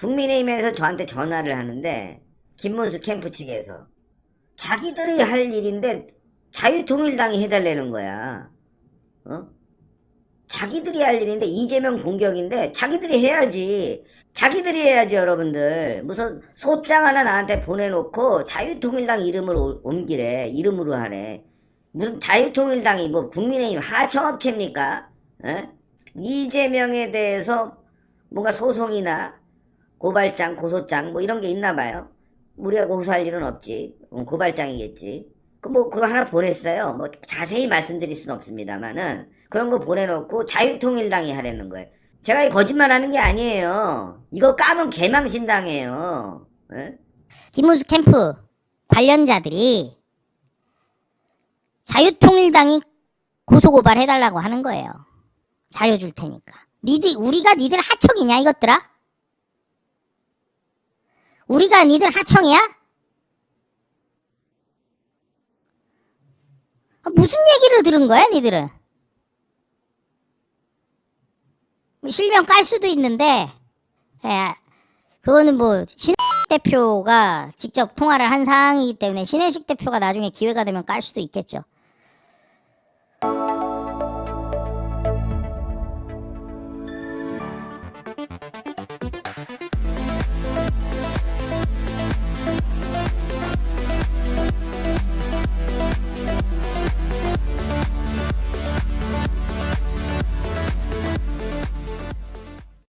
국민의힘에서 저한테 전화를 하는데 김문수 캠프 측에서 자기들이 할 일인데 자유통일당이 해달라는 거야. 어? 자기들이 할 일인데 이재명 공격인데 자기들이 해야지. 자기들이 해야지 여러분들. 무슨 소장 하나 나한테 보내놓고 자유통일당 이름을 오- 옮기래. 이름으로 하래. 무슨 자유통일당이 뭐 국민의힘 하청업체입니까? 에? 이재명에 대해서 뭔가 소송이나 고발장, 고소장 뭐 이런 게 있나 봐요. 우리가 고소할 일은 없지. 음, 고발장이겠지. 그뭐 그거 하나 보냈어요. 뭐 자세히 말씀드릴 수는 없습니다만은 그런 거 보내놓고 자유통일당이 하라는 거예요. 제가 이 거짓말하는 게 아니에요. 이거 까면 개망신당해요. 예? 김문수 캠프 관련자들이 자유통일당이 고소고발 해달라고 하는 거예요. 자료 줄 테니까. 니들, 우리가 니들 하청이냐, 이것들아? 우리가 니들 하청이야? 아, 무슨 얘기를 들은 거야, 니들은? 뭐 실명 깔 수도 있는데, 예, 그거는 뭐, 신 대표가 직접 통화를 한 사항이기 때문에 신혜식 대표가 나중에 기회가 되면 깔 수도 있겠죠.